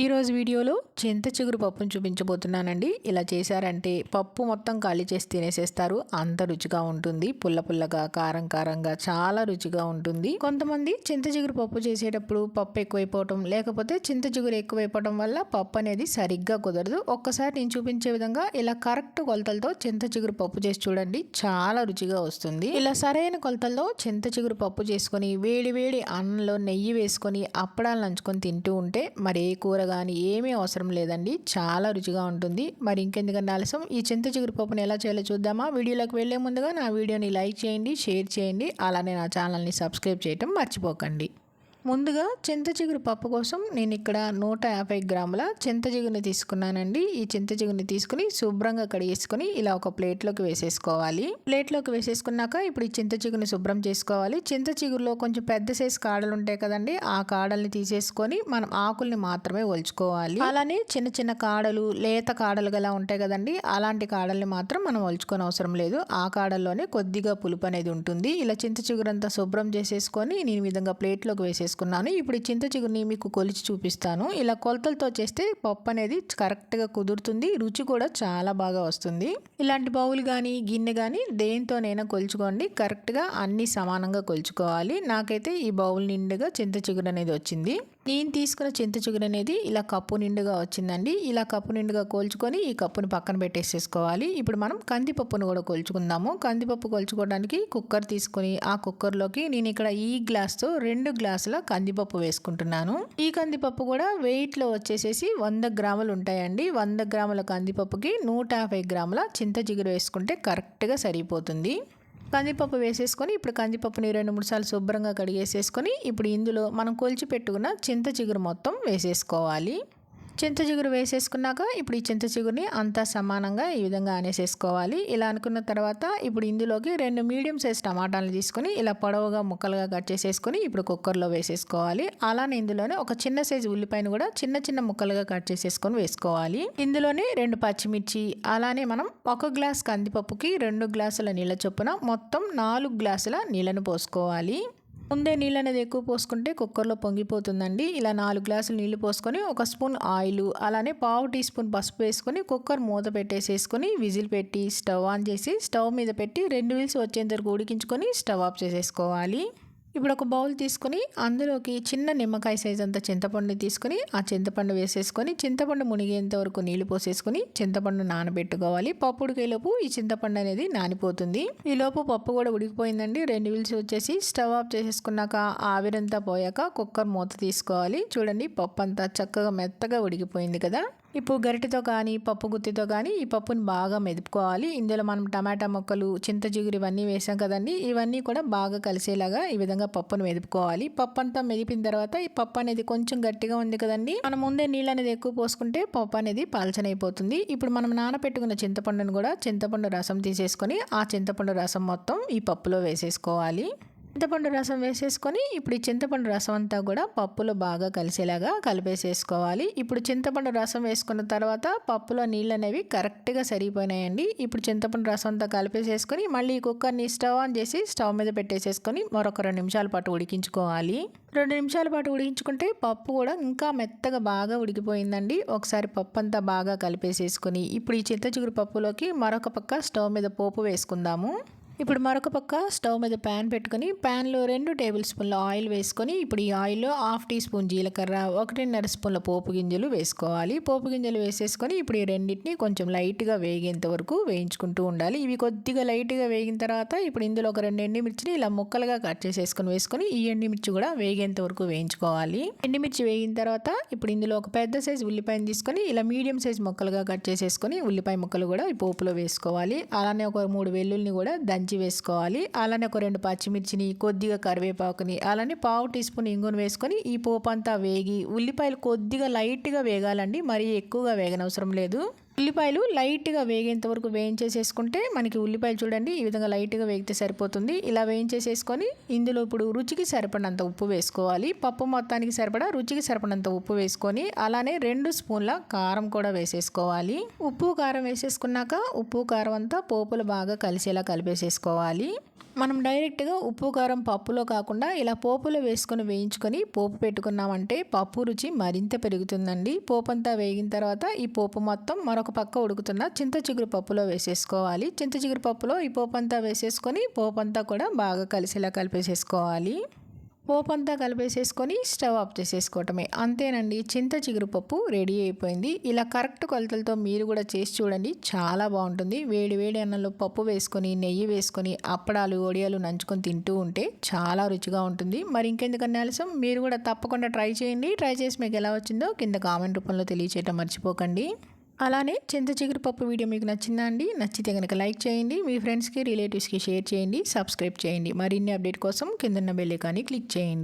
ఈరోజు వీడియోలో చింత చిగురు పప్పును చూపించబోతున్నానండి. ఇలా చేశారంటే పప్పు మొత్తం ఖాళీ చేసి తినేసేస్తారు. అంత రుచిగా ఉంటుంది. పుల్ల పుల్లగా కారం కారంగా చాలా రుచిగా ఉంటుంది. కొంతమంది చింత చిగురు పప్పు చేసేటప్పుడు పప్పు ఎక్కువైపోవటం లేకపోతే చింత చిగురు ఎక్కువైపోవటం వల్ల పప్పు అనేది సరిగ్గా కుదరదు. ఒక్కసారి నేను చూపించే విధంగా ఇలా కరెక్ట్ కొలతలతో చింత చిగురు పప్పు చేసి చూడండి. చాలా రుచిగా వస్తుంది. ఇలా సరైన కొలతల్లో చింత చిగురు పప్పు చేసుకొని వేడి వేడి అన్నంలో నెయ్యి వేసుకొని అప్పడాలు నంచుకొని తింటూ ఉంటే మరి ఏ కూర కానీ ఏమీ అవసరం లేదండి. చాలా రుచిగా ఉంటుంది. మరి ఇంకెందుకంటే ఆలస్యం? ఈ చింత చిగురు పప్పుని ఎలా చేయాలో చూద్దామా? వీడియోలోకి వెళ్ళే ముందుగా నా వీడియోని లైక్ చేయండి షేర్ చేయండి. అలానే నా ఛానల్ని సబ్స్క్రైబ్ చేయటం మర్చిపోకండి. ముందుగా చింతచిగురు పప్పు కోసం నేను ఇక్కడ నూట యాభై గ్రాముల చింత చిగురుని తీసుకున్నానండి. ఈ చింత చిగురుని తీసుకుని శుభ్రంగా కడిగేసుకుని ఇలా ఒక ప్లేట్లోకి వేసేసుకోవాలి. ప్లేట్లోకి వేసేసుకున్నాక ఇప్పుడు ఈ చింత చిగురుని శుభ్రం చేసుకోవాలి. చింతచిగురులో కొంచెం పెద్ద సైజు కాడలు ఉంటాయి కదండి ఆ కాడల్ని తీసేసుకొని మనం ఆకుల్ని మాత్రమే ఒలుచుకోవాలి. అలానే చిన్న చిన్న కాడలు లేత కాడలు గలా ఉంటాయి కదండి అలాంటి కాడల్ని మాత్రం మనం ఒలుచుకొని అవసరం లేదు. ఆ కాడల్లోనే కొద్దిగా పులుపు అనేది ఉంటుంది. ఇలా చింత చిగురంతా శుభ్రం చేసేసుకొని నేను విధంగా ప్లేట్లోకి చేసుకున్నాను. ఇప్పుడు ఈ చింత చిగురిని మీకు కొలిచి చూపిస్తాను. ఇలా కొలతలతో చేస్తే పప్పు అనేది కరెక్ట్గా కుదురుతుంది. రుచి కూడా చాలా బాగా వస్తుంది. ఇలాంటి బౌల్ కానీ గిన్నె కానీ దేంతోనైనా కొలుచుకోండి. కరెక్ట్గా అన్ని సమానంగా కొలుచుకోవాలి. నాకైతే ఈ బౌల్ నిండుగా చింత చిగురు అనేది వచ్చింది. నేను తీసుకున్న చింత చిగురు అనేది ఇలా కప్పు నిండుగా వచ్చిందండి. ఇలా కప్పు నిండుగా కోల్చుకొని ఈ కప్పుని పక్కన పెట్టేసేసుకోవాలి. ఇప్పుడు మనం కందిపప్పును కూడా కొలుచుకుందాము. కందిపప్పు కొలుచుకోవడానికి కుక్కర్ తీసుకొని ఆ కుక్కర్లోకి నేను ఇక్కడ ఈ గ్లాస్తో రెండు గ్లాసుల కందిపప్పు వేసుకుంటున్నాను. ఈ కందిపప్పు కూడా వెయిట్లో వచ్చేసేసి వంద గ్రాములు ఉంటాయండి. వంద గ్రాముల కందిపప్పుకి నూట యాభై గ్రాముల చింత చిగురు వేసుకుంటే కరెక్ట్గా సరిపోతుంది. కందిపప్పు వేసేసుకొని ఇప్పుడు కందిపప్పుని రెండు మూడు సార్లు శుభ్రంగా కడిగేసేసుకొని ఇప్పుడు ఇందులో మనం కొలిచి పెట్టుకున్న చింత చిగురు మొత్తం వేసేసుకోవాలి. చింత చిగురు వేసేసుకున్నాక ఇప్పుడు ఈ చింత చిగురిని అంతా సమానంగా ఈ విధంగా అనేసేసుకోవాలి. ఇలా అనుకున్న తర్వాత ఇప్పుడు ఇందులోకి రెండు మీడియం సైజ్ టమాటాలు తీసుకొని ఇలా పొడవుగా ముక్కలుగా కట్ చేసేసుకొని ఇప్పుడు కుక్కర్లో వేసేసుకోవాలి. అలానే ఇందులోనే ఒక చిన్న సైజు ఉల్లిపాయను కూడా చిన్న చిన్న ముక్కలుగా కట్ చేసేసుకొని వేసుకోవాలి. ఇందులోనే రెండు పచ్చిమిర్చి అలానే మనం ఒక గ్లాస్ కందిపప్పుకి రెండు గ్లాసుల నీళ్ళ చొప్పున మొత్తం నాలుగు గ్లాసుల నీళ్ళను పోసుకోవాలి. ముందే నీళ్ళు అనేది ఎక్కువ పోసుకుంటే కుక్కర్లో పొంగిపోతుందండి. ఇలా నాలుగు గ్లాసులు నీళ్ళు పోసుకొని ఒక స్పూన్ ఆయిల్ అలానే పావు టీ స్పూన్ పసుపు వేసుకొని కుక్కర్ మూత పెట్టేసేసుకొని విజిల్ పెట్టి స్టవ్ ఆన్ చేసి స్టవ్ మీద పెట్టి రెండు విల్స్ వచ్చేంత వరకు ఉడికించుకొని స్టవ్ ఆఫ్ చేసేసుకోవాలి. ఇప్పుడు ఒక బౌల్ తీసుకొని అందులోకి చిన్న నిమ్మకాయ సైజ్ అంత చింతపండు తీసుకొని ఆ చింతపండు వేసేసుకొని చింతపండు మునిగేంత వరకు నీళ్ళు పోసేసుకొని చింతపండు నానబెట్టుకోవాలి. పప్పు ఉడికేలోపు ఈ చింతపండు అనేది నానిపోతుంది. ఈ లోపు పప్పు కూడా ఉడికిపోయిందండి. రెండు విల్స్ వచ్చేసి స్టవ్ ఆఫ్ చేసేసుకున్నాక ఆవిరంతా పోయాక కుక్కర్ మూత తీసుకోవాలి. చూడండి పప్పు అంతా చక్కగా మెత్తగా ఉడికిపోయింది కదా. ఇప్పుడు గరిటెతో కానీ పప్పు గుత్తితో కానీ ఈ పప్పుని బాగా మెదుపుకోవాలి. ఇందులో మనం టమాటా ముక్కలు చింతజిగురు ఇవన్నీ వేసాం కదండి. ఇవన్నీ కూడా బాగా కలిసేలాగా ఈ విధంగా పప్పును మెదుపుకోవాలి. పప్పు అంతా మెదిపిన తర్వాత ఈ పప్పు అనేది కొంచెం గట్టిగా ఉంది కదండి. మనం ముందే నీళ్ళు అనేది ఎక్కువ పోసుకుంటే పప్పు అనేది పాల్చనైపోతుంది. ఇప్పుడు మనం నానపెట్టుకున్న చింతపండును కూడా చింతపండు రసం తీసేసుకొని ఆ చింతపండు రసం మొత్తం ఈ పప్పులో వేసేసుకోవాలి. చింతపండు రసం వేసేసుకొని ఇప్పుడు ఈ చింతపండు రసం అంతా కూడా పప్పులో బాగా కలిసేలాగా కలిపేసేసుకోవాలి. ఇప్పుడు చింతపండు రసం వేసుకున్న తర్వాత పప్పులో నీళ్ళు అనేవి కరెక్ట్గా సరిపోయినాయండి ఇప్పుడు చింతపండు రసం అంతా కలిపేసేసుకొని మళ్ళీ కుక్కర్ని స్టవ్ ఆన్ చేసి స్టవ్ మీద పెట్టేసేసుకొని మరొక రెండు నిమిషాల పాటు ఉడికించుకోవాలి. రెండు నిమిషాల పాటు ఉడికించుకుంటే పప్పు కూడా ఇంకా మెత్తగా బాగా ఉడికిపోయిందండి. ఒకసారి పప్పు అంతా బాగా కలిపేసేసుకొని ఇప్పుడు ఈ చింత చిగురు పప్పులోకి మరొక పక్క స్టవ్ మీద పోపు వేసుకుందాము. ఇప్పుడు మరొక పక్క స్టవ్ మీద ప్యాన్ పెట్టుకొని ప్యాన్లో రెండు టేబుల్ స్పూన్ల ఆయిల్ వేసుకొని ఇప్పుడు ఈ ఆయిల్లో హాఫ్ టీ స్పూన్ జీలకర్ర ఒకటిన్నర స్పూన్ల పోపు గింజలు వేసుకోవాలి. పోపు గింజలు వేసేసుకొని ఇప్పుడు ఈ రెండింటిని కొంచెం లైట్గా వేగేంత వరకు వేయించుకుంటూ ఉండాలి. ఇవి కొద్దిగా లైట్గా వేగిన తర్వాత ఇప్పుడు ఇందులో ఒక రెండు ఎండిమిర్చిని ఇలా ముక్కలుగా కట్ చేసేసుకొని వేసుకొని ఈ ఎండిమిర్చి కూడా వేగేంత వరకు వేయించుకోవాలి. ఎండిమిర్చి వేగిన తర్వాత ఇప్పుడు ఇందులో ఒక పెద్ద సైజు ఉల్లిపాయను తీసుకొని ఇలా మీడియం సైజ్ ముక్కలుగా కట్ చేసేసుకొని ఉల్లిపాయ ముక్కలు కూడా ఈ పోపులో వేసుకోవాలి. అలానే ఒక మూడు వెల్లుల్ని కూడా దంచి వేసుకోవాలి. అలానే ఒక రెండు పచ్చిమిర్చిని కొద్దిగా కరివేపాకుని అలానే పావు టీ స్పూన్ ఇంగుని వేసుకొని ఈ పోపు అంతా వేగి ఉల్లిపాయలు కొద్దిగా లైట్గా వేగాలండి. మరీ ఎక్కువగా వేగనవసరం లేదు. ఉల్లిపాయలు లైట్గా వేగేంత వరకు వేయించేసేసుకుంటే మనకి ఉల్లిపాయలు చూడండి ఈ విధంగా లైట్గా వేగితే సరిపోతుంది. ఇలా వేయించేసేసుకొని ఇందులో ఇప్పుడు రుచికి సరిపడినంత ఉప్పు వేసుకోవాలి. పప్పు మొత్తానికి సరిపడా రుచికి సరిపడినంత ఉప్పు వేసుకొని అలానే రెండు స్పూన్ల కారం కూడా వేసేసుకోవాలి. ఉప్పు కారం వేసేసుకున్నాక ఉప్పు కారం అంతా పోపులు బాగా కలిసేలా కలిపేసేసుకోవాలి. మనం డైరెక్ట్గా ఉప్పు కారం పప్పులో కాకుండా ఇలా పోపులో వేసుకొని వేయించుకొని పోపు పెట్టుకున్నామంటే పప్పు రుచి మరింత పెరుగుతుందండి. పోపు అంతా వేగిన తర్వాత ఈ పోపు మొత్తం మరొక పక్క ఉడుకుతున్న చింత చిగురు పప్పులో వేసేసుకోవాలి. చింత చిగురు పప్పులో ఈ పోపు అంతా వేసేసుకొని పోపు అంతా కూడా బాగా కలిసేలా కలిపేసేసుకోవాలి. పోపంతా కలిపేసేసుకొని స్టవ్ ఆఫ్ చేసేసుకోవటమే. అంతేనండి చింత చిగురు పప్పు రెడీ అయిపోయింది. ఇలా కరెక్ట్ కొలతలతో మీరు కూడా చేసి చూడండి చాలా బాగుంటుంది. వేడి వేడి అన్నంలో పప్పు వేసుకొని నెయ్యి వేసుకొని అప్పడాలు ఒడియాలు నంచుకొని తింటూ ఉంటే చాలా రుచిగా ఉంటుంది. మరి ఇంకెందుకన్నా ఆలస్యం? మీరు కూడా తప్పకుండా ట్రై చేయండి. ట్రై చేసి మీకు ఎలా వచ్చిందో కింద కామెంట్ రూపంలో తెలియచేయటం మర్చిపోకండి. అలానే చింత చిగురు పప్పు వీడియో మీకు నచ్చిందా అండి? నచ్చితే కనుక లైక్ చేయండి మీ ఫ్రెండ్స్కి రిలేటివ్స్కి షేర్ చేయండి సబ్స్క్రైబ్ చేయండి. మరిన్ని అప్డేట్ కోసం కిందన్న బెల్ ఐకాన్ని క్లిక్ చేయండి.